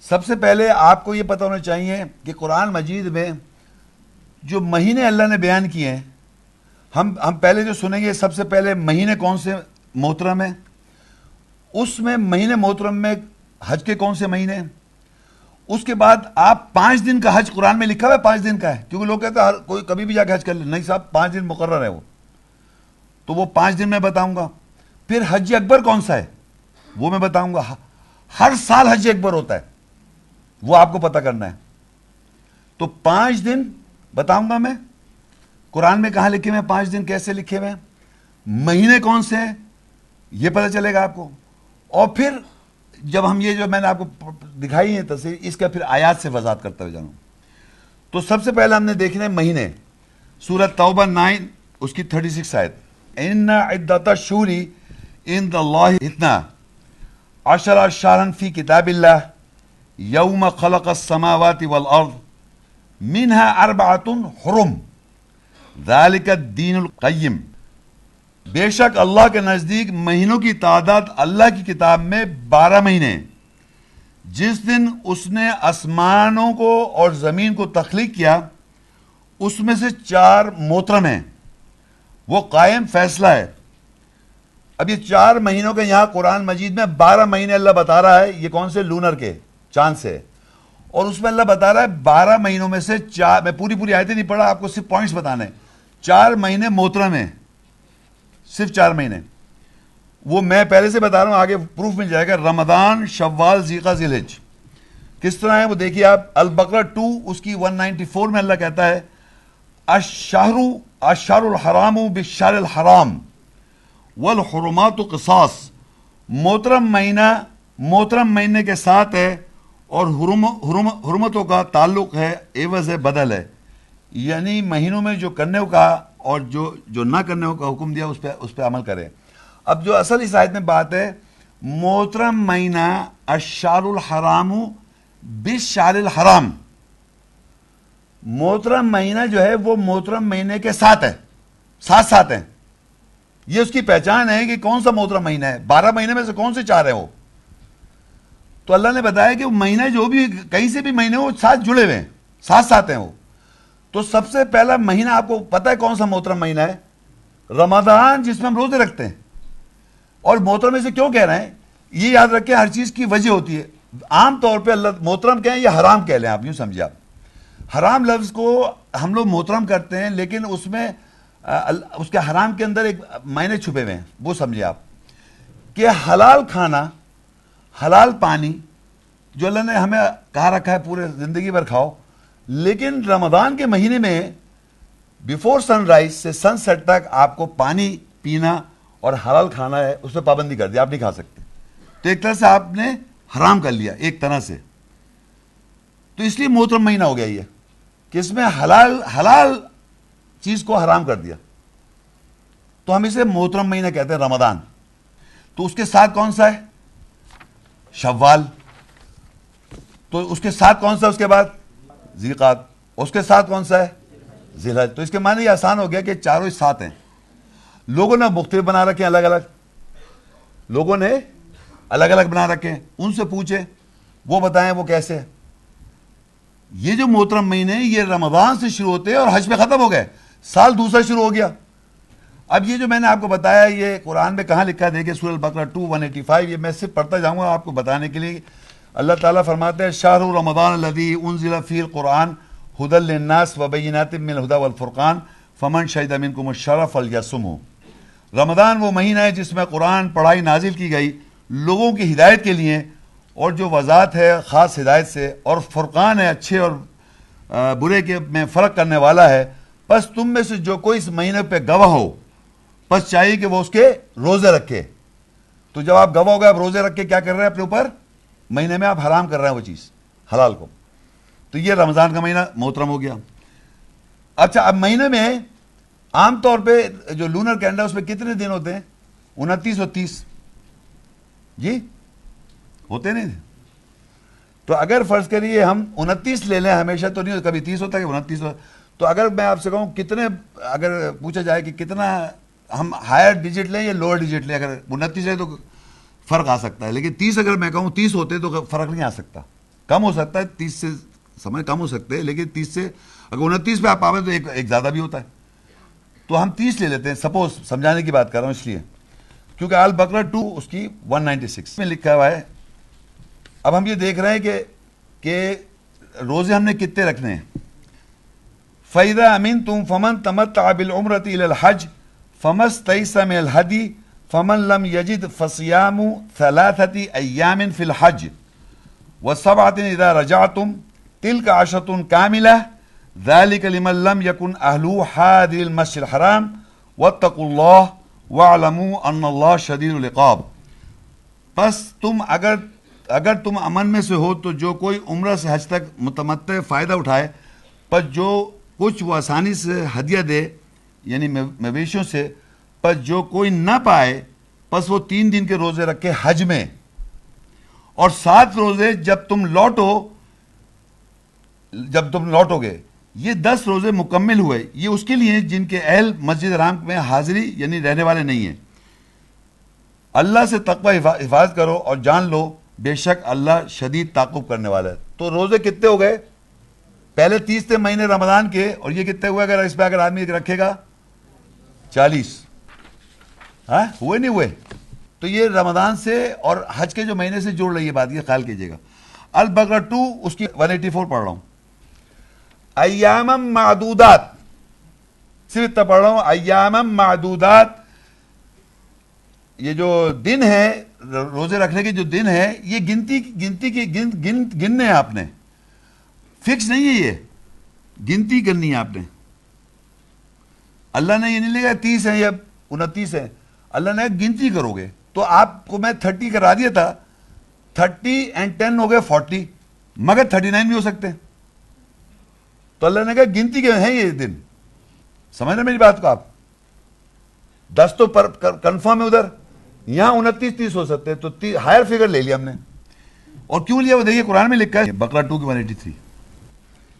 سب سے پہلے آپ کو یہ پتہ ہونا چاہیے کہ قرآن مجید میں جو مہینے اللہ نے بیان کیے ہیں، ہم ہم پہلے جو سنیں گے، سب سے پہلے مہینے کون سے محترم ہیں؟ اس میں مہینے محترم میں حج کے کون سے مہینے ہیں؟ اس کے بعد آپ پانچ دن کا حج قرآن میں لکھا ہوا ہے، پانچ دن کا ہے، کیونکہ لوگ کہتے ہیں، ہر، کوئی کبھی بھی جا کے حج کر لے۔ نہیں صاحب، پانچ دن مقرر ہے وہ۔ تو وہ پانچ دن میں بتاؤں گا۔ پھر حج اکبر کون سا ہے؟ وہ میں بتاؤں گا۔ ہر سال حج اکبر ہوتا ہے۔ وہ آپ کو پتہ کرنا ہے۔ تو پانچ دن، بتاؤں گا میں، قرآن میں کہاں لکھے ہوئے ہیں؟ پانچ دن کیسے لکھے ہوئے ہیں؟ مہینے کون سے ہیں؟ یہ پتہ چلے گا آپ کو۔ اور پھر جب ہم یہ جو میں نے آپ کو دکھائی ہے تصویر، اس کا پھر آیات سے وضاحت کرتا ہوئے جانوں۔ تو سب سے پہلے ہم نے دیکھنا ہے مہینے۔ سورت توبہ نائن، اس کی تھرٹی سکس آیت۔ ان عدت شوری ان اللہ اتنا۔ عشر شارن فی کتاب اللہ۔ یوم خلق السماوات والارض منها اربعۃ حرم. ذالک الدین القیم بے شک اللہ کے نزدیک مہینوں کی تعداد اللہ کی کتاب میں بارہ مہینے جس دن اس نے آسمانوں کو اور زمین کو تخلیق کیا، اس میں سے چار محترم ہیں۔ وہ قائم فیصلہ ہے۔ اب یہ چار مہینوں کے یہاں قرآن مجید میں بارہ مہینے اللہ بتا رہا ہے، یہ کون سے لونر کے؟ چاند سے۔ اور اس میں اللہ بتا رہا ہے بارہ مہینوں میں سے چار میں پوری پوری آیتیں نہیں پڑھا، آپ کو صرف پوائنٹس بتانے چار مہینے محترم ہیں۔ صرف چار مہینے۔ وہ میں پہلے سے بتا رہا ہوں، آگے پروف مل جائے گا۔ رمضان، شوال زیقہ ذلج کس طرح ہے وہ دیکھیے آپ، البقرہ ٹو اس کی ون نائنٹی فور میں اللہ کہتا ہے اشہر اشار الحرام بشار الحرام۔ والحرمات قصاص۔ محترم مہینہ، محترم مہینے کے ساتھ ہے۔ اور حرم حرم حرمتوں کا تعلق ہے، عوض ہے بدل ہے۔ یعنی مہینوں میں جو کرنے کا اور جو جو نہ کرنے کا حکم دیا، اس پہ اس پہ عمل کرے اب جو اصل اس آیت میں بات ہے، محترم مہینہ اشار الحرام بشار الحرام۔ محترم مہینہ جو ہے، وہ محترم مہینے کے ساتھ ہے۔ ساتھ ساتھ ہیں۔ یہ اس کی پہچان ہے کہ کون سا محترم مہینہ ہے۔ بارہ مہینے میں سے کون سے چار ہیں وہ؟ تو اللہ نے بتایا کہ وہ مہینہ جو بھی کہیں سے بھی مہینے وہ ساتھ جڑے ہوئے ہیں، ساتھ ساتھ ہیں وہ۔ تو سب سے پہلا مہینہ آپ کو پتہ ہے کون سا محترم مہینہ ہے؟ رمضان جس میں ہم روزے رکھتے ہیں۔ اور محترم میں سے کیوں کہہ رہے ہیں؟ یہ یاد رکھیں ہر چیز کی وجہ ہوتی ہے۔ عام طور پہ اللہ محترم کہیں یا حرام کہہ لیں، آپ یوں سمجھے آپ۔ حرام لفظ کو ہم لوگ محترم کرتے ہیں، لیکن اس میں اس کے حرام کے اندر ایک معنی چھپے ہوئے ہیں، وہ سمجھے آپ۔ کہ حلال کھانا حلال پانی جو اللہ نے ہمیں کہا رکھا ہے پورے زندگی بھر کھاؤ، لیکن رمضان کے مہینے میں بیفور سن رائز سے سن سیٹ تک آپ کو پانی پینا اور حلال کھانا ہے، اس پہ پابندی کر دیا آپ نہیں کھا سکتے۔ تو ایک طرح سے آپ نے حرام کر لیا، ایک طرح سے۔ تو اس لیے محترم مہینہ ہو گیا یہ کہ اس میں حلال حلال چیز کو حرام کر دیا۔ تو ہم اسے محترم مہینہ کہتے ہیں، رمضان۔ تو اس کے ساتھ کون سا ہے؟ شوال تو اس کے ساتھ کون سا اس کے بعد؟ زیقات اس کے ساتھ کون سا ہے؟ ذلحج تو اس کے معنی یہ آسان ہو گیا کہ چاروں ساتھ ہیں. لوگوں نے مختلف بنا رکھے ہیں، الگ الگ. لوگوں نے الگ الگ بنا رکھے ہیں. ان سے پوچھے وہ بتائیں وہ کیسے یہ جو محترم مہینے یہ رمضان سے شروع ہوتے ہیں اور حج پہ ختم ہو گئے. سال دوسرا شروع ہو گیا. اب یہ جو میں نے آپ کو بتایا، یہ قرآن میں کہاں لکھا دیکھیں سورہ البقرہ ٹو ون ایٹی فائیو یہ میں صرف پڑھتا جاؤں گا آپ کو بتانے کے لیے۔ اللہ تعالیٰ فرماتے ہیں شاہ رمضان الدی انزل فی القرآن حد الناس وبینات من الہدا والفرقان فمن شہید امین کو مشرف الیسم رمضان وہ مہینہ ہے جس میں قرآن پڑھائی نازل کی گئی لوگوں کی ہدایت کے لیے، اور جو وضاحت ہے خاص ہدایت سے، اور فرقان ہے اچھے اور برے کے میں فرق کرنے والا ہے۔ بس تم میں سے جو کوئی اس مہینے پہ گواہ ہو بس چاہیے کہ وہ اس کے روزے رکھے۔ تو جب آپ گواہ ہو گئے، آپ روزے رکھ کے کیا کر رہے ہیں اپنے اوپر؟ مہینے میں آپ حرام کر رہے ہیں وہ چیز، حلال کو۔ تو یہ رمضان کا مہینہ محترم ہو گیا۔ اچھا اب مہینے میں عام طور پہ جو لونر کینڈر اس میں کتنے دن ہوتے ہیں؟ انتیس اور تیس۔ جی ہوتے نہیں۔ تو اگر فرض کریے ہم انتیس لے لیں ہمیشہ، تو نہیں کبھی تیس ہوتا ہے انتیس تو اگر میں آپ سے کہوں کتنے، اگر پوچھا جائے کہ کتنا ہم ہائر ڈیجٹ لیں یا لوور ڈیجٹ لیں، اگر انتیس ہے تو فرق آ سکتا ہے، لیکن تیس اگر میں کہوں تیس ہوتے تو فرق نہیں آ سکتا۔ کم ہو سکتا ہے، تیس سے سمجھ کم ہو سکتے ہیں لیکن تیس سے اگر انتیس پہ آپ پابند تو ایک ایک زیادہ بھی ہوتا ہے۔ تو ہم تیس لے لیتے ہیں۔ سپوز سمجھانے کی بات کر رہا ہوں، اس لیے۔ کیونکہ آل بکرا ٹو، اس کی ون نائنٹی سکس میں لکھا ہوا ہے۔ اب ہم یہ دیکھ رہے ہیں کہ کہ روزے ہم نے کتنے رکھنے ہیں۔ فیدہ امین تم فمن تمت قابل عمرت الحج فمس تیسہ میں الحدی فمن لم یجد فسیام ثلاثتی ایام فی الحج وسبعت اذا رجعتم تلك عشرة كاملة ذلك لمن لم يكن أهله حاضر المسجد الحرام واتقوا الله واعلموا ان الله شدید العقاب پس تم اگر اگر تم امن میں سے ہو تو جو کوئی عمرہ سے حج تک متمتع فائدہ اٹھائے پر جو کچھ وہ آسانی سے ہدیہ دے یعنی مویشیوں سے پر جو کوئی نہ پائے، پس وہ تین دن کے روزے رکھے حج میں۔ اور سات روزے جب تم لوٹو، جب تم لوٹو گے، یہ دس روزے مکمل ہوئے۔ یہ اس کے لیے جن کے اہل مسجد رام میں حاضری یعنی رہنے والے نہیں ہیں۔ اللہ سے تقوی حفاظت کرو اور جان لو، بے شک اللہ شدید تعقب کرنے والا ہے۔ تو روزے کتنے ہو گئے؟ پہلے تیس تھے مہینے رمضان کے، اور یہ کتنے ہوئے؟ اگر اس پہ اگر آدمی رکھے گا چالیس۔ ہاں؟ ہوئے نہیں ہوئے۔ تو یہ رمضان سے اور حج کے جو مہینے سے جوڑ رہی ہے بات، یہ خیال کیجیے گا۔ البگر ٹو اس کی ون ایٹی فور پڑھ رہا ہوں۔ ایام معدودات۔ صرف اتنا پڑھ رہا ہوں۔ ایام معدودات۔ یہ جو دن ہے، روزے رکھنے کے جو دن ہے، یہ گنتی گنتی کی، گن گن، گننے آپ نے۔ فکس نہیں ہے یہ۔ گنتی کرنی ہے آپ نے۔ اللہ نے یہ نہیں لکھا تیس ہے یا انتیس ہے؟ اللہ نے گنتی کرو گے تو آپ کو میں تھرٹی کرا دیا تھا۔ تھرٹی اینڈ ٹین ہو گئے فورٹی۔ مگر تھرٹی نائن بھی ہو سکتے ہیں۔ تو اللہ نے کہا گنتی کے ہیں یہ دن۔ سمجھ رہے میری بات کو آپ؟ دس تو کنفرم ہے ادھر۔ یہاں انتیس تیس ہو سکتے ہیں۔ تو ہائر فگر لے لیا ہم نے۔ اور کیوں لیا؟ وہ دیکھیے قرآن میں لکھا ہے۔ بکرا ٹو کی ون ایٹی تھری۔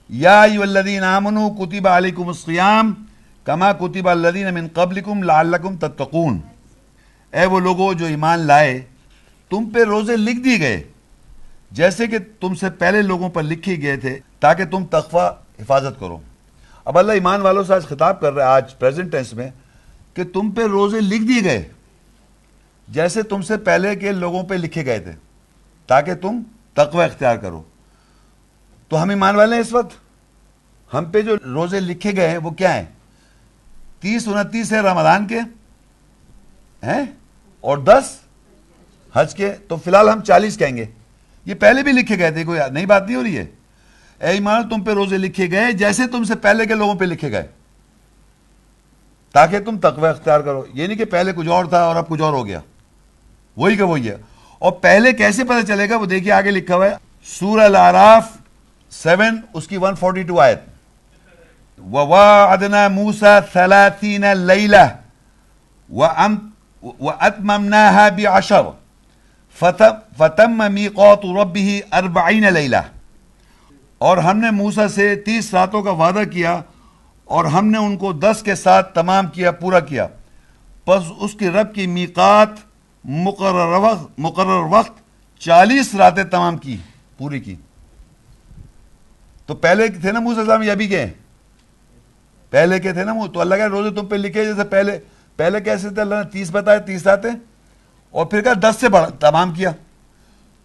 یا الذین آمنوا کتب علیکم الصیام۔ کما کتب الذین من قبلکم لعلکم تتقون۔ اے وہ لوگوں جو ایمان لائے، تم پہ روزے لکھ دیے گئے، جیسے کہ تم سے پہلے لوگوں پر لکھے گئے تھے، تاکہ تم تقوی، حفاظت کرو۔ اب اللہ ایمان والوں سے آج خطاب کر رہا ہے آج پریزنٹ ٹینس میں، کہ تم پہ روزے لکھ دیے گئے، جیسے تم سے پہلے کے لوگوں پہ لکھے گئے تھے، تاکہ تم تقوی اختیار کرو۔ تو ہم ایمان والے ہیں اس وقت؟ ہم پہ جو روزے لکھے گئے ہیں، وہ کیا ہیں؟ تیس انتیس ہے رمضان کے، ہیں؟ اور دس حج کے، تو فی الحال ہم چالیس کہیں گے۔ یہ پہلے بھی لکھے گئے تھے، کوئی نئی بات نہیں ہو رہی ہے۔ اے ایمان، تم پہ روزے لکھے گئے جیسے تم سے پہلے کے لوگوں پہ لکھے گئے۔ تاکہ تم تقوی اختیار کرو۔ یہ نہیں کہ پہلے کچھ اور تھا اور اب کچھ اور ہو گیا۔ وہی کہ وہی ہے۔ اور پہلے کیسے پتہ چلے گا؟ وہ دیکھیے آگے لکھا ہوا ہے۔ سورہ العراف سیون، اس کی ون فورٹی ٹو آیت۔ وَوَعَدْنَا مُوسَى ثَلَاثِينَ لَيْلَةً وَأَتْمَمْنَاهَا بِعَشَرٍ فَتَمَّ مِيقَاتُ رَبِّهِ أَرْبَعِينَ لَيْلَةً۔ اور ہم نے موسیٰ سے تیس راتوں کا وعدہ کیا اور ہم نے ان کو دس کے ساتھ تمام کیا، پورا کیا۔ پس اس کی رب کی میقات مقرر وقت مقرر وقت چالیس راتیں تمام کی، پوری کی۔ تو پہلے تھے نا موسیٰ صاحب، یہ ابھی گئے۔ پہلے کے تھے نا وہ؟ تو اللہ کے روزے تم پہ لکھے جیسے پہلے پہلے کیسے تھے؟ اللہ نے تیس بتائے تیس راتیں اور پھر کہا دس سے بڑا، تمام کیا۔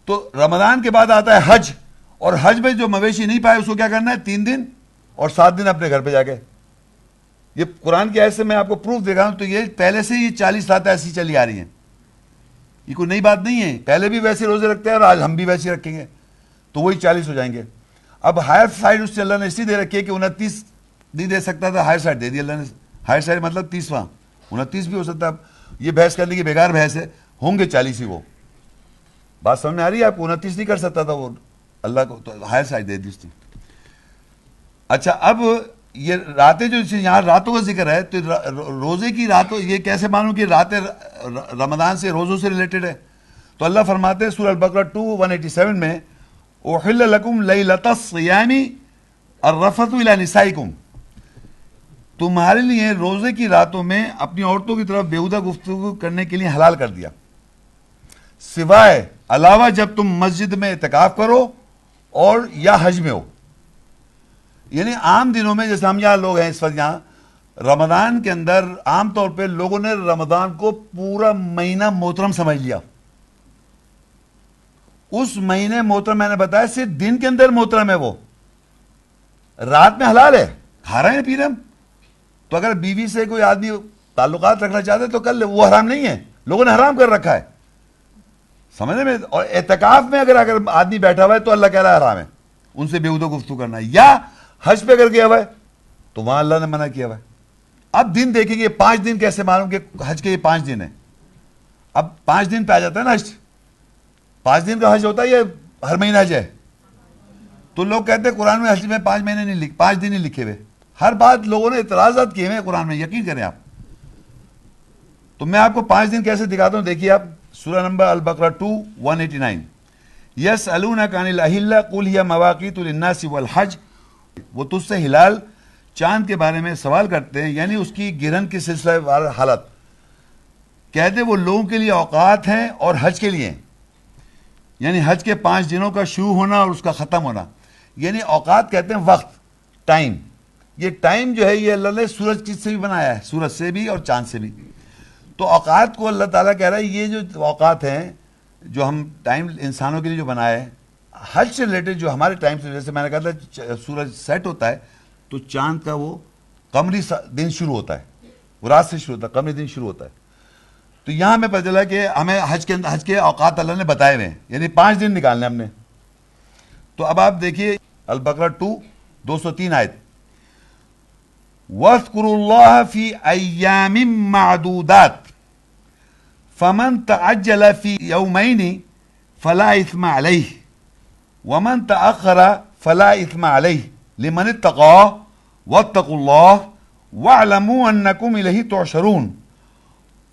تو رمضان کے بعد آتا ہے حج۔ اور حج میں جو مویشی نہیں پائے، اس کو کیا کرنا ہے؟ تین دن اور سات دن اپنے گھر پہ جا کے۔ یہ قرآن کی ایسے میں آپ کو پروف دے رہا ہوں، تو یہ پہلے سے یہ چالیس راتیں ایسی چلی آ رہی ہیں۔ یہ کوئی نئی بات نہیں ہے۔ پہلے بھی ویسے روزے رکھتے ہیں اور آج ہم بھی ویسے رکھیں گے۔ تو وہی چالیس ہو جائیں گے۔ اب ہائر سائڈ اس سے اللہ نے اسی دے رکھی ہے کہ انتیس نہیں دے سکتا تھا، ہائر سائڈ دے دی اللہ نے۔ ہائر سائڈ مطلب تیسواں۔ انتیس بھی ہو سکتا۔ اب یہ بحث کرنے کی بیکار بحث ہے۔ ہوں گے چالیس ہی وہ۔ بات سمجھ میں آ رہی ہے؟ آپ کو انتیس نہیں کر سکتا تھا وہ۔ اللہ کو تو ہائر سائڈ دے دی اس نے۔ اچھا اب یہ راتیں جو یہاں راتوں کا ذکر ہے، تو روزے کی راتوں، یہ کیسے مانوں کہ راتیں رمضان سے روزوں سے ریلیٹڈ ہے؟ تو اللہ فرماتے ہیں، سورہ البقرہ ٹو ون ایٹی سیون میں اوحل لکم لیلت الصیامی الرفت الى نسائکم تمہارے لیے روزے کی راتوں میں اپنی عورتوں کی طرف بیہودہ گفتگو کرنے کے لیے حلال کر دیا۔ سوائے علاوہ جب تم مسجد میں اعتکاف کرو اور یا حج میں ہو۔ یعنی عام دنوں میں جیسے ہم یہاں لوگ ہیں اس وقت یہاں، رمضان کے اندر عام طور پہ لوگوں نے رمضان کو پورا مہینہ محترم سمجھ لیا۔ اس مہینے محترم میں نے بتایا صرف دن کے اندر محترم ہے وہ۔ رات میں حلال ہے، کھا رہے ہیں، پی رہے ہم تو اگر بیوی سے کوئی آدمی تعلقات رکھنا چاہتے تو کر لے، وہ حرام نہیں ہے۔ لوگوں نے حرام کر رکھا ہے۔ سمجھنے میں اور اعتکاف میں اگر اگر آدمی بیٹھا ہوا ہے تو اللہ کہہ رہا ہے حرام ہے۔ ان سے بےودہ گفتگو کرنا ہے۔ یا حج پہ کر گیا ہوا ہے تو وہاں اللہ نے منع کیا ہوا ہے۔ اب دن دیکھیں گے، پانچ دن کیسے معلوم کہ حج کے یہ پانچ دن ہے اب پانچ دن پہ آ جاتا ہے نا حج۔ پانچ دن کا حج ہوتا ہے یا ہر مہینہ حج ہے؟ تو لوگ کہتے ہیں قرآن میں حج میں پانچ مہینے نہیں لکھ پانچ دن ہی لکھے ہوئے۔ ہر بات لوگوں نے اعتراضات کیے ہوئے ہیں قرآن میں، یقین کریں آپ۔ تو میں آپ کو پانچ دن کیسے دکھاتا ہوں؟ دیکھیے آپ، سورہ نمبر البقرہ ٹو ون ایٹی نائن یس النا کان یا مواقع الناس والحج۔ وہ تجھ سے ہلال چاند کے بارے میں سوال کرتے ہیں یعنی اس کی گرہن کی سلسلہ وار حالت۔ کہتے وہ لوگوں کے لیے اوقات ہیں اور حج کے لیے۔ یعنی حج کے پانچ دنوں کا شروع ہونا اور اس کا ختم ہونا۔ یعنی اوقات کہتے ہیں وقت، ٹائم۔ یہ ٹائم جو ہے یہ اللہ نے سورج کی سے بھی بنایا ہے؟ سورج سے بھی اور چاند سے بھی۔ تو اوقات کو اللہ تعالیٰ کہہ رہا ہے یہ جو اوقات ہیں جو ہم ٹائم انسانوں کے لیے جو بنایا ہے حج سے ریلیٹڈ جو ہمارے ٹائم سے، جیسے میں نے کہا تھا، سورج سیٹ ہوتا ہے تو چاند کا وہ قمری دن شروع ہوتا ہے۔ وہ رات سے شروع ہوتا ہے قمری دن شروع ہوتا ہے۔ تو یہاں ہمیں پتہ چلا کہ ہمیں حج کے حج کے اوقات اللہ نے بتائے ہوئے ہیں۔ یعنی پانچ دن نکالنے ہم نے۔ تو اب آپ دیکھیے البقرہ ٹو، دو سو تین آیت۔ واذكروا الله في أيام معدودات. فمن تعجل في يومين فلا إثم عليه. ومن تأخر فلا إثم عليه. لمن اتقى واتقوا الله واعلموا أنكم إليه تحشرون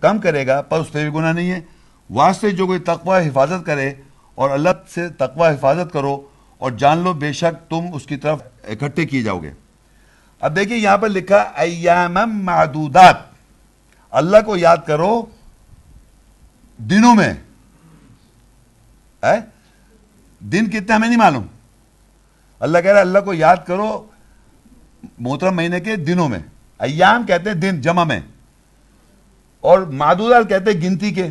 کم کرے گا، پر اس پہ بھی گناہ نہیں ہے۔ واسطے جو کوئی تقوی حفاظت کرے اور اللہ سے تقوی حفاظت کرو اور جان لو بے شک تم اس کی طرف اکٹھے کیے جاؤ گے۔ اب دیکھیں یہاں پر لکھا ایام معدودات۔ اللہ کو یاد کرو دنوں میں۔ دن کتنے ہمیں نہیں معلوم۔ اللہ کہہ رہا ہے اللہ کو یاد کرو محترم مہینے کے دنوں میں۔ ایام کہتے ہیں دن، جمع میں۔ اور معدودات کہتے ہیں گنتی کے۔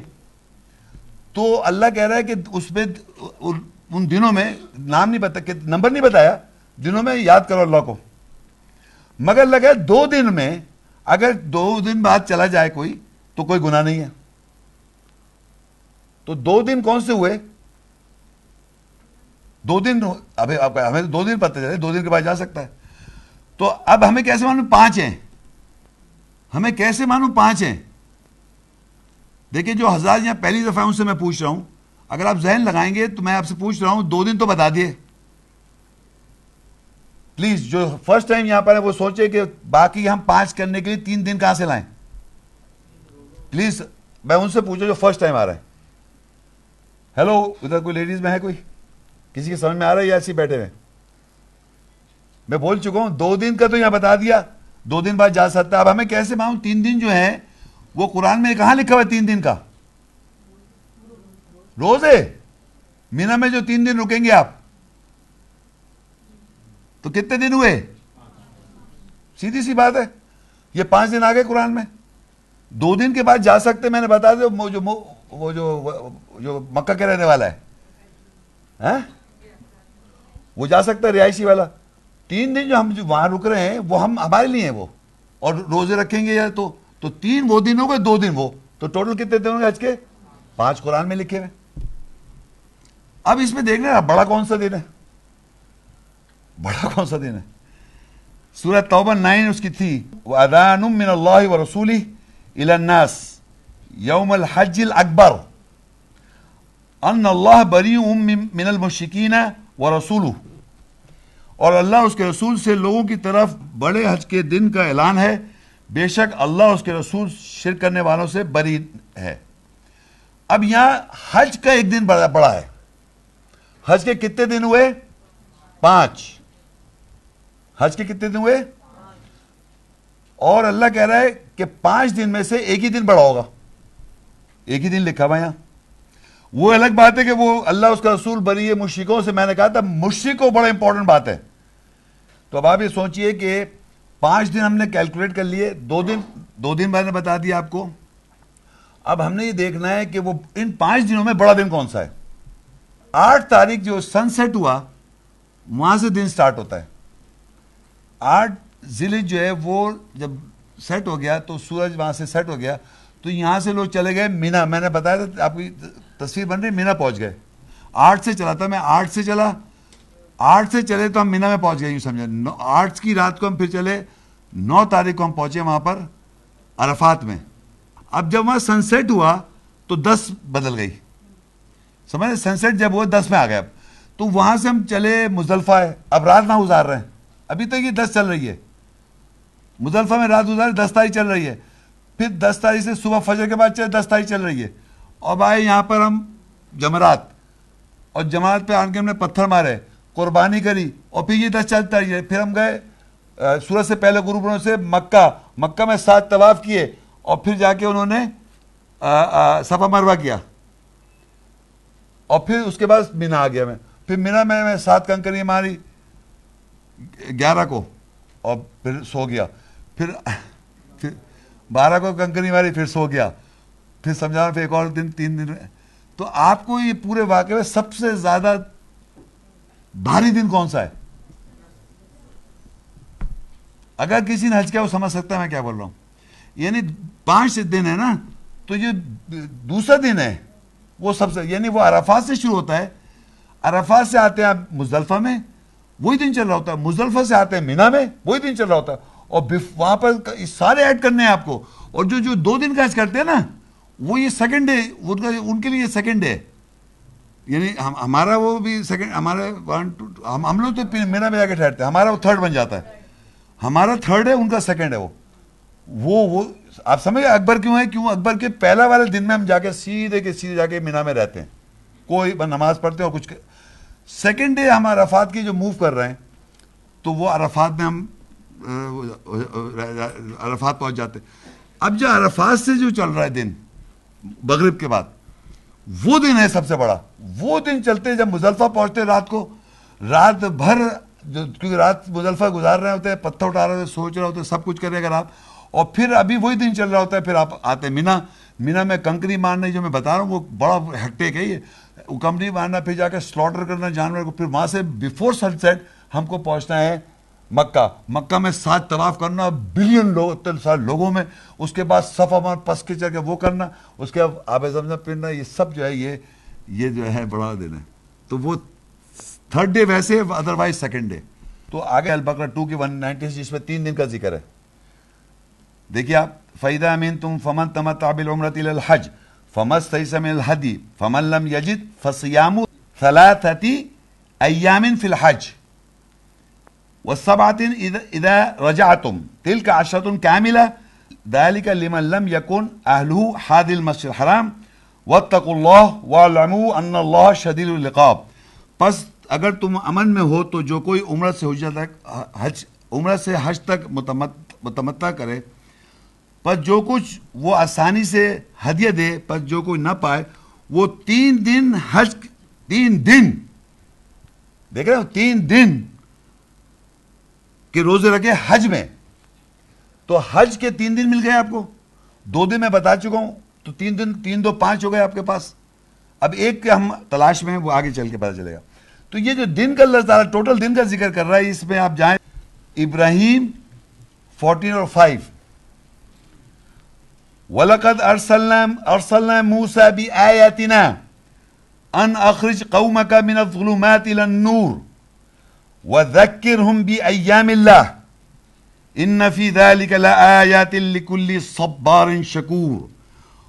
تو اللہ کہہ رہا ہے کہ اس میں ان دنوں میں نام نہیں بتا نمبر نہیں بتایا، دنوں میں یاد کرو اللہ کو۔ مگر لگا دو دن میں اگر دو دن بعد چلا جائے کوئی تو کوئی گناہ نہیں ہے۔ تو دو دن کون سے ہوئے؟ دو دن ابھی ہمیں دو دن پتہ چلے، دو دن کے بعد جا سکتا ہے۔ تو اب ہمیں کیسے معلوم؟ پانچ ہیں۔ ہمیں کیسے معلوم؟ پانچ ہیں۔ دیکھیں جو ہزار یہاں پہلی دفعہ ان سے میں پوچھ رہا ہوں۔ اگر آپ ذہن لگائیں گے تو میں آپ سے پوچھ رہا ہوں، دو دن تو بتا دیے۔ پلیز جو فرسٹ ٹائم یہاں پر ہے وہ سوچے کہ باقی ہم پانچ کرنے کے لیے تین دن کہاں سے لائیں۔ پلیز میں ان سے پوچھو جو فرسٹ ٹائم آ رہا ہے۔ ہیلو ادھر کوئی لیڈیز میں ہے کوئی؟ کسی کے سمجھ میں آ رہا ہے یا ایسے بیٹھے ہوئے میں بول چکا ہوں، دو دن کا تو یہاں بتا دیا۔ دو دن بعد جا سکتا ہے۔ اب ہمیں کیسے معلوم؟ تین دن جو ہیں وہ قرآن میں کہاں لکھا ہوا ہے تین دن کا؟ روز ہے مینا میں جو تین دن رکیں گے آپ؟ تو کتنے دن ہوئے؟ سیدھی سی بات ہے۔ یہ پانچ دن آگے قرآن میں۔ دو دن کے بعد جا سکتے، میں نے بتا دیا، وہ جو مکہ کے رہنے والا ہے۔ ہاں؟ وہ جا سکتا ہے رہائشی والا۔ تین دن جو ہم جو وہاں رک رہے ہیں، وہ ہم ہمارے لیے ہیں وہ۔ اور روزے رکھیں گے یا تو تو تین وہ دن ہو گئے، دو دن وہ۔ تو ٹوٹل کتنے دن ہوں گے آج کے؟ پانچ قرآن میں لکھے ہوئے۔ اب اس میں دیکھ رہے بڑا کون سا دن ہے؟ بڑا کون سا دن ہے؟ سورہ توبہ نائن اس کی تھی۔ وَأَذَانٌ مِّنَ اللَّهِ وَرَسُولِهِ إِلَى النَّاسِ يَوْمَ الْحَجِّ الْأَكْبَرُ ان اللہ بری من المشکین و رسول اور اللہ اس کے رسول سے لوگوں کی طرف بڑے حج کے دن کا اعلان ہے۔ بے شک اللہ اس کے رسول شرک کرنے والوں سے بری ہے۔ اب یہاں حج کا ایک دن بڑا بڑا ہے۔ حج کے کتنے دن ہوئے؟ پانچ۔ حج کے کتنے دن ہوئے؟ اور اللہ کہہ رہا ہے کہ پانچ دن میں سے ایک ہی دن بڑا ہوگا۔ ایک ہی دن لکھا ہوا یہاں۔ وہ الگ بات ہے کہ وہ اللہ اس کا رسول بری ہے، مشرکوں سے میں نے کہا تھا مشرق کو بڑا امپورٹنٹ بات ہے۔ تو اب آپ یہ سوچئے کہ پانچ دن ہم نے کیلکولیٹ کر لیے، دو دن دو دن میں نے بتا دیا آپ کو۔ اب ہم نے یہ دیکھنا ہے کہ وہ ان پانچ دنوں میں بڑا دن کون سا ہے۔ آٹھ تاریخ جو سن سیٹ ہوا، وہاں سے دن سٹارٹ ہوتا ہے۔ آٹھ ضلع جو ہے، وہ جب سیٹ ہو گیا تو سورج وہاں سے سیٹ ہو گیا۔ تو یہاں سے لوگ چلے گئے مینا۔ میں نے بتایا تھا، آپ کی تصویر بن رہی مینا پہنچ گئے۔ آٹھ سے چلا تھا، میں آٹھ سے چلا۔ آٹھ سے چلے تو ہم مینا میں پہنچ گئے یوں سمجھے آٹھ کی رات کو ہم پھر چلے، نو تاریخ کو ہم پہنچے وہاں پر عرفات میں۔ اب جب وہاں سن سیٹ ہوا تو دس بدل گئی۔ سمجھ سن سیٹ جب ہوا دس میں آ گیا اب۔ تو وہاں سے ہم چلے مزدلفہ ہے اب رات نہ گزار رہے ہیں۔ ابھی تک یہ دس چل رہی ہے۔ مزدلفہ میں رات گزار دس تاریخ چل رہی ہے۔ پھر دس تاریخ سے صبح فجر کے بعد چلے، دس تاریخ چل رہی ہے۔ اب آئے یہاں پر ہم جمرات اور جماعت پہ آن کے ہم نے پتھر مارے۔ قربانی کری اور پھر یہ دس چلتا رہی ہے۔ پھر ہم گئے سورج سے پہلے غروب سے مکہ مکہ میں سات طواف کیے اور پھر جا کے انہوں نے صفا مروا کیا۔ اور پھر اس کے بعد مینا آ گیا میں۔ پھر مینا میں میں سات کنکری ماری، گیارہ کو، اور پھر سو گیا۔ پھر پھر بارہ کو کنکری ماری، پھر سو گیا۔ پھر سمجھا، پھر ایک اور دن، تین دن میں۔ تو آپ کو یہ پورے واقعے میں سب سے زیادہ بھاری دن کون سا ہے؟ اگر کسی نے حج کیا وہ سمجھ سکتا ہے میں کیا بول رہا ہوں۔ یعنی پانچ دن ہے نا، تو یہ دوسرا دن ہے۔ وہ سب سے یعنی وہ عرفات سے شروع ہوتا ہے۔ عرفات سے آتے ہیں آپ مزدلفہ میں، وہی دن چل رہا ہوتا ہے۔ مزدلفہ سے آتے ہیں مینا میں، وہی دن چل رہا ہوتا ہے۔ اور وہاں پر سارے ایڈ کرنے ہیں آپ کو۔ اور جو جو دو دن کا حج کرتے ہیں نا، وہ یہ سیکنڈ ڈے ان کے لیے یہ سیکنڈ ڈے یعنی ہمارا وہ بھی سیکنڈ ہمارے ون ٹو ہم لوگ تو مینا میں جا کے ٹھہرتے ہیں ہمارا وہ تھرڈ بن جاتا ہے۔ ہمارا تھرڈ ہے، ان کا سیکنڈ ہے وہ۔ وہ وہ آپ سمجھ اکبر کیوں ہے؟ کیوں؟ اکبر کے پہلا والے دن میں ہم جا کے سیدھے کے سیدھے جا کے مینا میں رہتے ہیں۔ کوئی نماز پڑھتے ہیں اور کچھ سیکنڈ ڈے ہم عرفات کی جو موو کر رہے ہیں، تو وہ عرفات میں ہم عرفات پہنچ جاتے۔ اب جو عرفات سے جو چل رہا ہے دن بغرب کے بعد وہ دن ہے سب سے بڑا۔ وہ دن چلتے جب مزلفہ پہنچتے رات کو، رات بھر جو، کیونکہ رات مزلفہ گزار رہے ہوتے ہیں، پتھر اٹھا رہے ہوتے سوچ رہے ہوتے سب کچھ کرے اگر آپ۔ اور پھر ابھی وہی دن چل رہا ہوتا ہے، پھر آپ آتے مینا مینا میں کنکری مارنے جو میں بتا رہا ہوں، وہ بڑا ہیکٹیک ہے یہ۔ وہ کمپنی مارنا، پھر جا کے سلاٹر کرنا، جانور کو، پھر وہاں سے بیفور سن سیٹ ہم کو پہنچنا ہے۔ مکہ۔ مکہ میں سات طواف کرنا، بلین لوگ سال لوگوں میں۔ اس کے بعد صفا مار، پس کے چل کے وہ کرنا۔ اس کے بعد آب زمزم پھرنا یہ سب جو ہے، یہ یہ جو ہے بڑا دن ہے تو وہ تھرڈ ڈے ویسے ادروائز سیکنڈ ڈے تو آگے البقرہ ٹو کی ون نائنٹی جس میں تین دن کا ذکر ہے۔ دیکھیے آپ فیدہ امین تم فمن تمت عابل عمرت الحج فمس تیسم الحدی فمن لم یجد فصیام ثلاثتی ایام فی الحج۔ والسبعة إذا رجعتم. تلك عشرة كاملة. ذلك لمن لم يكن أهله حاد المسجد الحرام. واتقوا الله واعلموا أن الله شديد العقاب. پس اگر تم امن میں ہو تو جو کوئی عمرہ سے حجت تک حج عمرہ سے حج تک متمتع کرے، پس جو کچھ وہ آسانی سے ہدیہ دے، پس جو کوئی نہ پائے، وہ تین دن حج تین دن۔ دیکھ رہے ہو؟ تین دن۔ کہ روزے رکھے حج میں۔ تو حج کے تین دن مل گئے آپ کو۔ دو دن میں بتا چکا ہوں، تو تین دن، تین دو پانچ ہو گئے آپ کے پاس۔ اب ایک کے ہم تلاش میں ہیں، وہ آگے چل کے پتا چلے گا۔ تو یہ جو دن کا اللہ تعالیٰ ٹوٹل دن کا ذکر کر رہا ہے، اس میں آپ جائیں۔ ابراہیم فورٹین اور فائیو وَلَقَدْ أَرْسَلْنَا أَرْسَلْنَا مُوسَى بِآيَاتِنَا أَنْ أَخْرِجْ قَوْمَكَ مِنَ الظُّلُمَاتِ إِلَى النُّورِ۔ وَذَكِّرْهُمْ بِأَيَّامِ اللَّهِ إِنَّ فِي ذَلِكَ لَآيَاتٍ لِكُلِّ صَبَّارٍ شَكُورٍ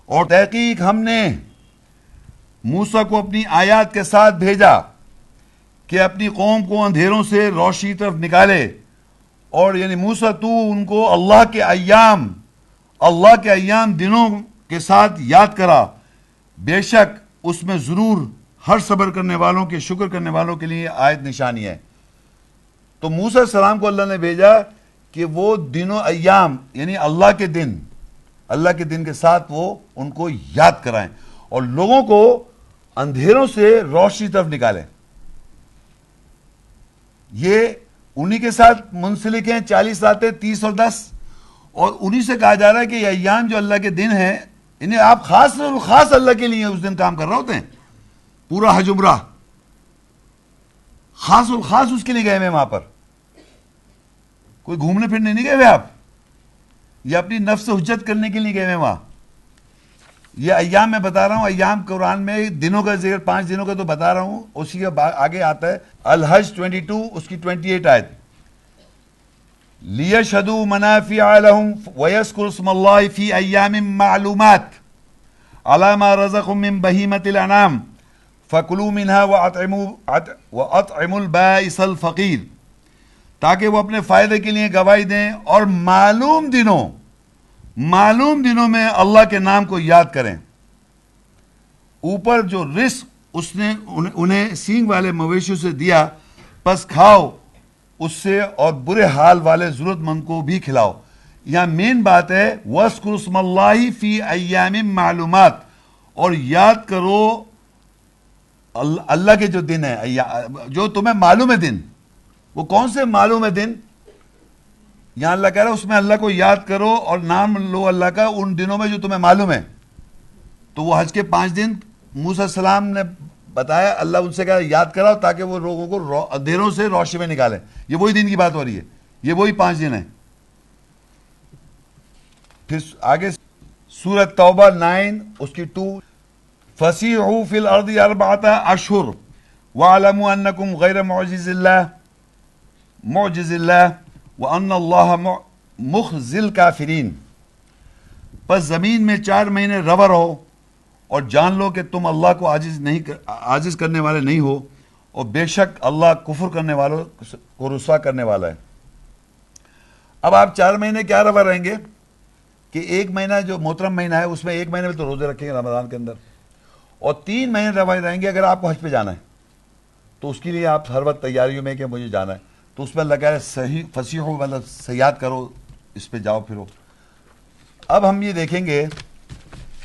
اور تحقیق ہم نے موسیٰ کو اپنی آیات کے ساتھ بھیجا کہ اپنی قوم کو اندھیروں سے روشنی طرف نکالے. اور یعنی موسیٰ تو ان کو اللہ کے ایام، اللہ کے ایام دنوں کے ساتھ یاد کرا. بے شک اس میں ضرور ہر صبر کرنے والوں کے، شکر کرنے والوں کے لیے آیت نشانی ہے. تو موسیٰ السلام کو اللہ نے بھیجا کہ وہ دنوں ایام یعنی اللہ کے دن، اللہ کے دن کے ساتھ وہ ان کو یاد کرائیں اور لوگوں کو اندھیروں سے روشنی طرف نکالیں۔ یہ انہی کے ساتھ منسلک ہیں چالیس راتیں، تیس اور دس۔ اور انہی سے کہا جا رہا ہے کہ یہ ایام جو اللہ کے دن ہیں، انہیں آپ خاص خاص اللہ کے لیے اس دن کام کر رہے ہوتے ہیں۔ پورا حج عمرہ۔ خاص اور خاص اس کے لیے گئے ہوئے وہاں پر۔ کوئی گھومنے پھرنے نہیں گئے ہوئے آپ؟ یہ اپنی نفس حجت کرنے کے لیے گئے ہوئے وہاں۔ یہ ایام میں بتا رہا ہوں، ایام قرآن میں دنوں کا ذکر، پانچ دنوں کا تو بتا رہا ہوں۔ اسی کے آگے آتا ہے، الحج 22 اس کی 28 آیت۔ لیشہدو منافع لهم ویسکر اسم اللہ فی ایام معلومات۔ على ما رزقهم من بہیمت الانام فکلوا منها واطعموا واطعموا البائس الفقیر۔ تاکہ وہ اپنے فائدے کے لیے گواہی دیں اور معلوم دنوں معلوم دنوں میں اللہ کے نام کو یاد کریں۔ اوپر جو رزق اس نے انہیں سینگ والے مویشیوں سے دیا، پس کھاؤ، اس سے اور برے حال والے ضرورت مند کو بھی کھلاؤ۔ یہاں مین بات ہے وَاسْكُرُ اسْمَ اللَّهِ فِي أَيَّامٍ معلومات۔ اور یاد کرو اللہ کے جو دن ہے جو تمہیں معلوم ہے دن، وہ کون سے معلوم ہے دن؟ یہاں اللہ کہہ رہا ہے، اس میں اللہ کو یاد کرو اور نام لو اللہ کا ان دنوں میں جو تمہیں معلوم ہے۔ تو وہ حج کے پانچ دن، موسیٰ السلام نے بتایا، اللہ ان سے کہا، یاد کراؤ تاکہ وہ لوگوں کو اندھیروں سے روشنی میں نکالیں۔ یہ وہی دن کی بات ہو رہی ہے، یہ وہی پانچ دن ہیں۔ پھر آگے سورت توبہ نائن، اس کی ٹو فَسِيحُوا فِي الْأَرْضِ أَرْبَعَةَ أَشْهُرْ وَعَلَمُوا أَنَّكُمْ غَيْرَ مُعْجِزِ اللَّهِ مُعْجِزِ اللَّهِ وَأَنَّ اللَّهَ مُخْزِلْ كَافِرِينَ پس زمین میں چار مہینے روا رہو اور جان لو کہ تم اللہ کو عاجز نہیں عاجز کرنے والے نہیں ہو اور بے شک اللہ کفر کرنے والوں کو رسوا کرنے والا ہے۔ اب آپ چار مہینے کیا روا رہیں گے؟ کہ ایک مہینہ جو محترم مہینہ ہے، اس میں ایک مہینے میں تو روزے رکھیں گے رمضان کے اندر۔ اور تین مہینے روائی رہیں گے اگر آپ کو حج پہ جانا ہے، تو اس کے لیے آپ ہر وقت تیاریوں میں کہ مجھے جانا ہے۔ تو اس میں اللہ کہہ رہے صحیح، فصیح ہو مطلب سیاحت کرو، اس پہ جاؤ، پھرو۔ اب ہم یہ دیکھیں گے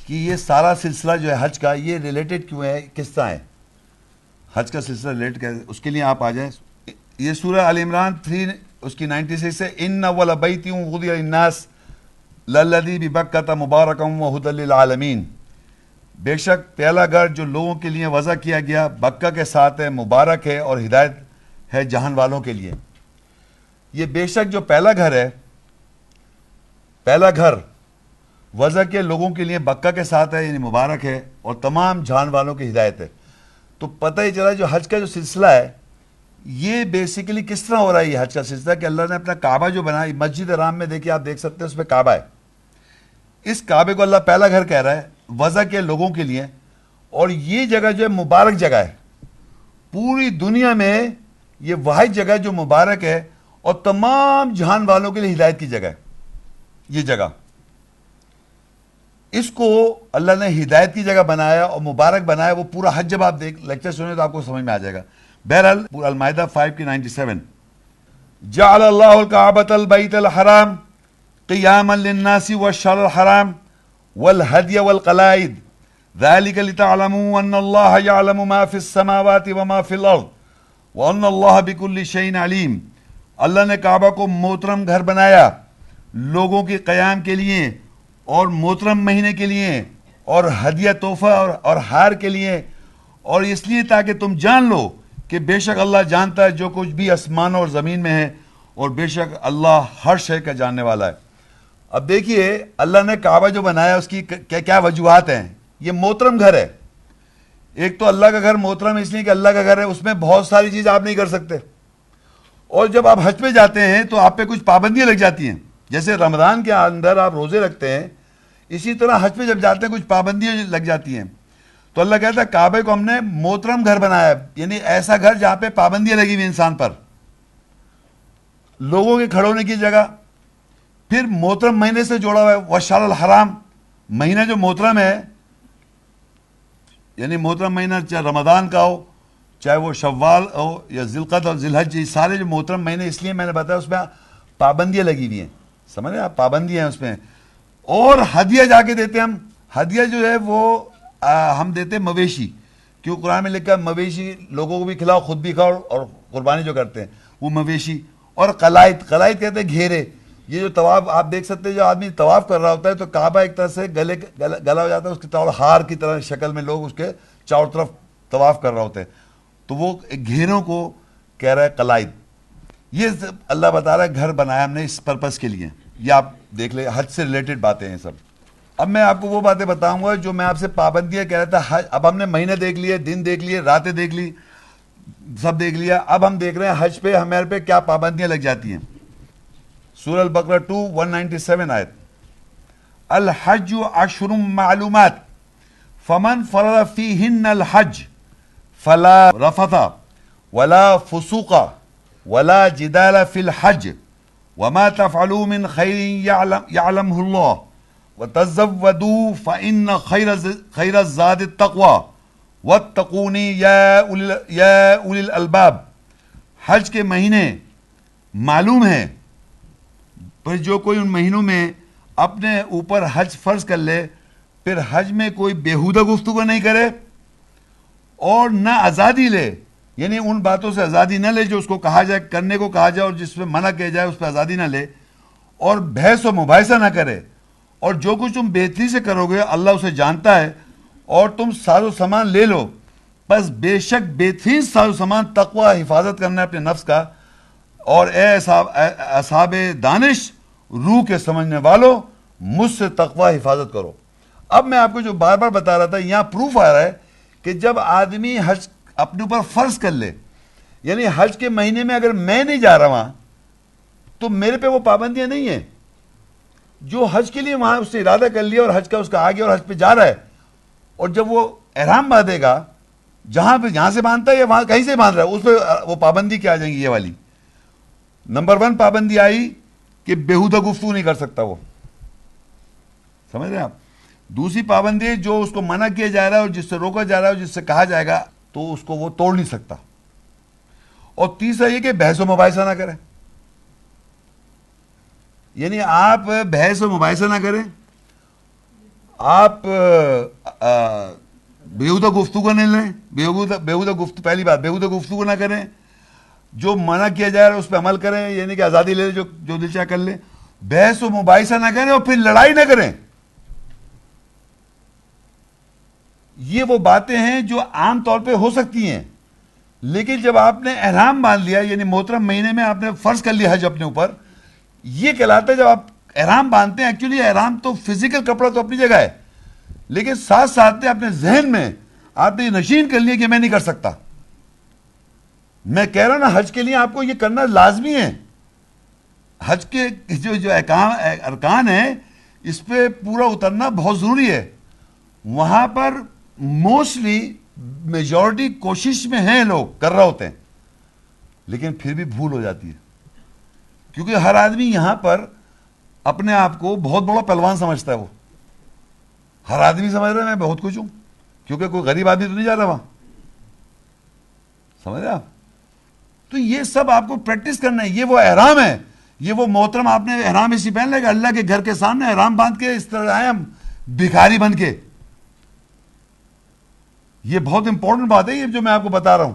کہ یہ سارا سلسلہ جو ہے حج کا، یہ ریلیٹڈ کیوں ہے، کس طرح ہے؟ حج کا سلسلہ ریلیٹ کر اس کے لیے آپ آ جائیں۔ یہ سورہ علی عمران تھری، اس کی نائنٹی سکس ہے۔ ان اول بیتی غدی الناس للذی ببکت مبارکم و حد للعالمین۔ بے شک پہلا گھر جو لوگوں کے لیے وضع کیا گیا بکہ کے ساتھ ہے، مبارک ہے اور ہدایت ہے جہان والوں کے لیے۔ یہ بے شک جو پہلا گھر ہے پہلا گھر وضع کے لوگوں کے لیے بکہ کے ساتھ ہے یعنی مبارک ہے اور تمام جان والوں کی ہدایت ہے۔ تو پتہ ہی چلا جو حج کا جو سلسلہ ہے، یہ بیسیکلی کس طرح ہو رہا ہے یہ حج کا سلسلہ کہ اللہ نے اپنا کعبہ جو بنایا، مسجد رام میں دیکھیے آپ دیکھ سکتے ہیں، اس پہ کعبہ ہے۔ اس کعبے کو اللہ پہلا گھر کہہ رہا ہے۔ وضع کے لوگوں کے لیے۔ اور یہ جگہ جو ہے مبارک جگہ ہے۔ پوری دنیا میں یہ واحد جگہ جو مبارک ہے اور تمام جہان والوں کے لیے ہدایت کی جگہ ہے۔ یہ جگہ۔ اس کو اللہ نے ہدایت کی جگہ بنایا اور مبارک بنایا، وہ پورا حج جب آپ دیکھ، لیکچر سنیں تو آپ کو سمجھ میں آ جائے گا۔ بہرحال المائدہ 5 کی 97 جعل اللہ الكعبت البیت الحرام قیاما للناس والشر الحرام۔ والهدي والقلائد. ذلك لتعلموا أن الله يعلم ما في السماوات وما في الأرض، وأن الله بكل شيء عليم. اللہ نے کعبہ کو محترم گھر بنایا، لوگوں کے قیام کے لیے اور محترم مہینے کے لیے، اور ہدیہ تحفہ اور اور ہار کے لیے. اور اس لیے تاکہ تم جان لو کہ بے شک اللہ جانتا ہے جو کچھ بھی آسمان اور زمین میں ہے، اور بے شک اللہ ہر شے کا جاننے والا ہے۔ اب دیکھیے، اللہ نے کعبہ جو بنایا، اس کی کیا کیا وجوہات ہیں؟ یہ محترم گھر ہے۔ ایک تو اللہ کا گھر محترم، اس لیے کہ اللہ کا گھر ہے، اس میں بہت ساری چیز آپ نہیں کر سکتے۔ اور جب آپ حج پہ جاتے ہیں، تو آپ پہ کچھ پابندیاں لگ جاتی ہیں۔ جیسے رمضان کے اندر آپ روزے رکھتے ہیں، اسی طرح حج پہ جب جاتے ہیں، کچھ پابندیاں لگ جاتی ہیں۔ تو اللہ کہتا ہے، کعبے کو ہم نے محترم گھر بنایا یعنی ایسا گھر جہاں پہ پابندیاں لگی ہوئی انسان پر۔ لوگوں کے کھڑونے کی جگہ پھر محترم مہینے سے جوڑا ہوا ہے وشال الحرام۔ مہینہ جو محترم ہے یعنی محترم مہینہ چاہے رمضان کا ہو، چاہے وہ شوال ہو یا ذلقت اور ذلحج یہ سارے جو محترم مہینے، اس لیے میں نے بتایا اس میں پابندیاں لگی ہوئی ہیں۔ سمجھ رہے آپ پابندیاں ہیں اس میں۔ اور ہدیہ جا کے دیتے ہم۔ ہدیہ جو ہے وہ ہم دیتے مویشی۔ کیوں؟ قرآن میں لکھا مویشی لوگوں کو بھی کھلاؤ، خود بھی کھاؤ اور قربانی جو کرتے ہیں، وہ مویشی۔ اور قلائد قلائد کہتے ہیں گھیرے۔ یہ جو طواف آپ دیکھ سکتے ہیں، جو آدمی طواف کر رہا ہوتا ہے تو کعبہ ایک طرح سے گلے گلا گلا ہو جاتا ہے، اس کے طور ہار کی طرح شکل میں لوگ اس کے چاروں طرف طواف کر رہے ہوتے ہیں۔ تو وہ گھیروں کو کہہ رہا ہے قلائد۔ یہ اللہ بتا رہا ہے، گھر بنایا ہم نے اس پرپس کے لیے۔ یہ آپ دیکھ لیں، حج سے ریلیٹڈ باتیں ہیں سب۔ اب میں آپ کو وہ باتیں بتاؤں گا جو میں آپ سے پابندیاں کہہ رہا تھا، حج اب ہم نے مہینے دیکھ لیے دن دیکھ لیے، راتیں دیکھ لی، سب دیکھ لیا۔ اب ہم دیکھ رہے ہیں حج پہ، ہمارے پہ کیا پابندیاں لگ جاتی ہیں۔ سورہ البقرہ 2 197 آیت۔ الحج عشر معلومات۔ فمن فرض فيهن الحج فلا رفث ولا فسوق ولا جدال في الحج وما تفعلوا من خير يعلم يعلمه الله وتزودوا فإن خير خير الزاد التقوى واتقوني يا أولي يا أولي الألباب حج کے مہینے معلوم ہیں۔ پر جو کوئی ان مہینوں میں اپنے اوپر حج فرض کر لے، پھر حج میں کوئی بیہودہ گفتگو نہیں کرے اور نہ آزادی لے یعنی ان باتوں سے آزادی نہ لے جو اس کو کہا جائے، کرنے کو کہا جائے اور جس پہ منع کیا جائے اس پہ آزادی نہ لے اور بحث و مباحثہ نہ کرے۔ اور جو کچھ تم بہتری سے کرو گے، اللہ اسے جانتا ہے اور تم ساز و سامان لے لو۔ بس بے شک بہترین ساز و سامان تقوی حفاظت کرنا ہے اپنے نفس کا۔ اور اے اصحاب اے اصحاب دانش، روح کے سمجھنے والوں مجھ سے تقوی حفاظت کرو۔ اب میں آپ کو جو بار بار بتا رہا تھا، یہاں پروف آ رہا ہے کہ جب آدمی حج اپنے اوپر فرض کر لے یعنی حج کے مہینے میں اگر میں نہیں جا رہا وہاں تو میرے پہ وہ پابندیاں نہیں ہیں۔ جو حج کے لیے وہاں اس نے ارادہ کر لیا اور حج کا اس کا آگے اور حج پہ جا رہا ہے، اور جب وہ احرام باندھے گا، جہاں پہ جہاں سے باندھتا ہے یا وہاں کہیں سے باندھ رہا ہے، اس پہ وہ پابندی کیا آ جائیں گی یہ والی۔ نمبر ون پابندی آئی کہ بےحودہ گفتگو نہیں کر سکتا وہ۔ سمجھ رہے ہیں آپ؟ دوسری پابندی جو اس کو منع کیا جا رہا ہے اور جس سے روکا جا رہا ہے اور جس سے کہا جائے گا تو اس کو وہ توڑ نہیں سکتا۔ اور تیسرا یہ کہ بحث و مباحثہ نہ کریں۔ یعنی آپ بحث و مباحثہ نہ کریں۔ آپ بےودہ گفتگو نہیں لیں۔ بےودہ بےودہ گفت، پہلی بات بےودہ گفتگو نہ کریں۔ جو منع کیا جا رہا ہے اس پہ عمل کریں یعنی کہ آزادی لے لیں، جو جو دل چاہ کر لیں۔ بحث و مباحثہ نہ کریں اور پھر لڑائی نہ کریں۔ یہ وہ باتیں ہیں جو عام طور پہ ہو سکتی ہیں۔ لیکن جب آپ نے احرام باندھ لیا یعنی محترم مہینے میں آپ نے فرض کر لیا حج اپنے اوپر، یہ کہلاتا ہے جب آپ احرام باندھتے ہیں ایکچولی احرام تو فزیکل کپڑا تو اپنی جگہ ہے۔ لیکن ساتھ ساتھ اپنے ذہن میں آپ نے یہ نشین کر لیا کہ میں نہیں کر سکتا۔ میں کہہ رہا ہوں نا، حج کے لیے آپ کو یہ کرنا لازمی ہے۔ حج کے جو جو ارکان ہیں، اس پہ پورا اترنا بہت ضروری ہے۔ وہاں پر موسٹلی میجورٹی کوشش میں ہیں لوگ، کر رہے ہوتے ہیں۔ لیکن پھر بھی بھول ہو جاتی ہے۔ کیونکہ ہر آدمی یہاں پر اپنے آپ کو بہت بڑا پہلوان سمجھتا ہے وہ۔ ہر آدمی سمجھ رہا ہے، میں بہت کچھ ہوں، کیونکہ کوئی غریب آدمی تو نہیں جا رہا وہاں۔ سمجھ رہے آپ؟ تو یہ سب آپ کو پریکٹس کرنا ہے، یہ وہ احرام ہے۔ یہ وہ محترم آپ نے احرام اسی پہن لے گا، اللہ کے گھر کے سامنے احرام باندھ کے اس طرح آئے ہم بھکاری بن کے۔ یہ بہت امپورٹنٹ بات ہے، یہ جو میں آپ کو بتا رہا ہوں۔